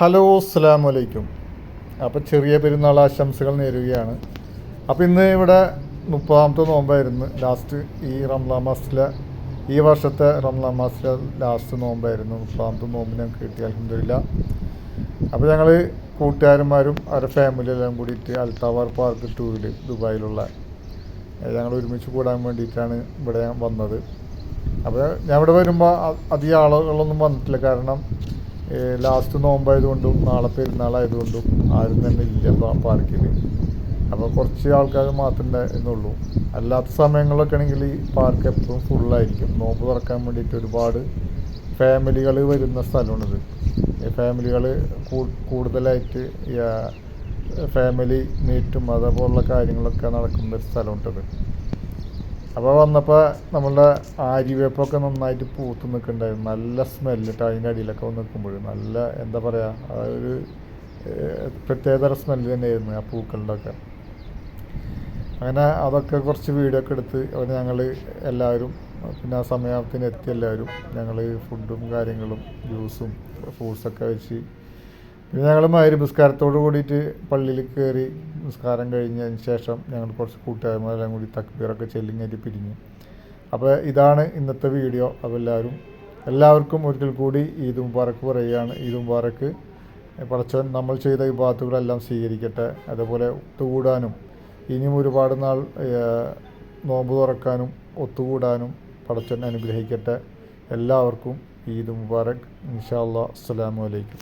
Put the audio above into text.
Hello അസ്സാം വലൈക്കും അപ്പോൾ ചെറിയ പെരുന്നാൾ ആശംസകൾ നേരുകയാണ്. അപ്പോൾ ഇന്ന് ഇവിടെ മുപ്പതാമത്തെ നോമ്പായിരുന്നു. ലാസ്റ്റ് ഈ റംലാൻ മാസത്തിലെ ഈ വർഷത്തെ റംലാൻ മാസത്തിലെ ലാസ്റ്റ് നോമ്പായിരുന്നു. മുപ്പതാമത്തെ നോമ്പ് ഞങ്ങൾക്ക് കിട്ടിയ അലഹമില്ല അപ്പോൾ ഞങ്ങൾ കൂട്ടുകാരന്മാരും അവരുടെ ഫാമിലി എല്ലാം കൂടിയിട്ട് അൽത്താവാർ പാർക്ക് ടൂവിൽ ദുബായിലുള്ള ഞങ്ങൾ ഒരുമിച്ച് കൂടാൻ വേണ്ടിയിട്ടാണ് ഇവിടെ വന്നത്. അപ്പോൾ ഞാൻ ഇവിടെ വരുമ്പോൾ അധികം ആളുകളൊന്നും വന്നിട്ടില്ല. കാരണം ലാസ്റ്റ് നോമ്പായതുകൊണ്ടും നാളെ പെരുന്നാളായതുകൊണ്ടും ആരും തന്നെ ഇല്ല പാർക്കിൽ അപ്പോൾ കുറച്ച് ആൾക്കാർ മാത്രമേ എന്നുള്ളൂ അല്ലാത്ത സമയങ്ങളിലൊക്കെ ആണെങ്കിൽ ഈ പാർക്ക് എപ്പോഴും ഫുള്ളായിരിക്കും നോമ്പ് തുറക്കാൻ വേണ്ടിയിട്ട് ഒരുപാട് ഫാമിലികൾ വരുന്ന സ്ഥലമാണിത്. ഫാമിലികൾ കൂടുതലായിട്ട് ഫാമിലി മീറ്റും അതേപോലുള്ള കാര്യങ്ങളൊക്കെ നടക്കുന്ന ഒരു സ്ഥലമുണ്ടത് അപ്പോൾ വന്നപ്പോൾ നമ്മളുടെ ആര്യവേപ്പൊക്കെ നന്നായിട്ട് പൂത്ത് നിൽക്കുന്നുണ്ടായിരുന്നു നല്ല സ്മെല്ല് കേട്ടോ അതിന്റെ അടിയിലൊക്കെ വന്ന് നിൽക്കുമ്പോൾ നല്ല എന്താ പറയുക ഒരു പ്രത്യേകതര സ്മെല്ല് തന്നെയായിരുന്നു ആ പൂക്കളുടെ ഒക്കെ അങ്ങനെ അതൊക്കെ കുറച്ച് വീഡിയോ ഒക്കെ എടുത്ത് അവർ ഞങ്ങൾ എല്ലാവരും പിന്നെ ആ സമയത്തിന് എത്തി എല്ലാവരും ഞങ്ങൾ ഫുഡും കാര്യങ്ങളും ജ്യൂസും ഫ്രൂട്ട്സൊക്കെ വെച്ച് പിന്നെ ഞങ്ങൾ മാതിരി നിസ്കാരത്തോട് കൂടിയിട്ട് പള്ളിയിൽ കയറി നിസ്കാരം കഴിഞ്ഞതിന് ശേഷം ഞങ്ങൾ കുറച്ച് കൂട്ടുകാരന്മാരെല്ലാം കൂടി തക്ബീറൊക്കെ ചെല്ലിങ്ങേറ്റി പിരിഞ്ഞു. അപ്പോൾ ഇതാണ് ഇന്നത്തെ വീഡിയോ. അപ്പോൾ എല്ലാവരും എല്ലാവർക്കും ഒരിക്കൽ കൂടി ഈദ് മുബാറക്ക് പറയുകയാണ്. ഈദ് മുബാറക്ക് പടച്ചവൻ നമ്മൾ ചെയ്ത ഈ ബാത്തുകളെല്ലാം സ്വീകരിക്കട്ടെ. അതുപോലെ ഒത്തുകൂടാനും ഇനിയും ഒരുപാട് നാൾ നോമ്പ് തുറക്കാനും ഒത്തുകൂടാനും പടച്ചവൻ അനുഗ്രഹിക്കട്ടെ. എല്ലാവർക്കും ഈദ് മുബാറക്. ഇൻഷാ അല്ലാ അസ്സലാമു അലൈക്കും.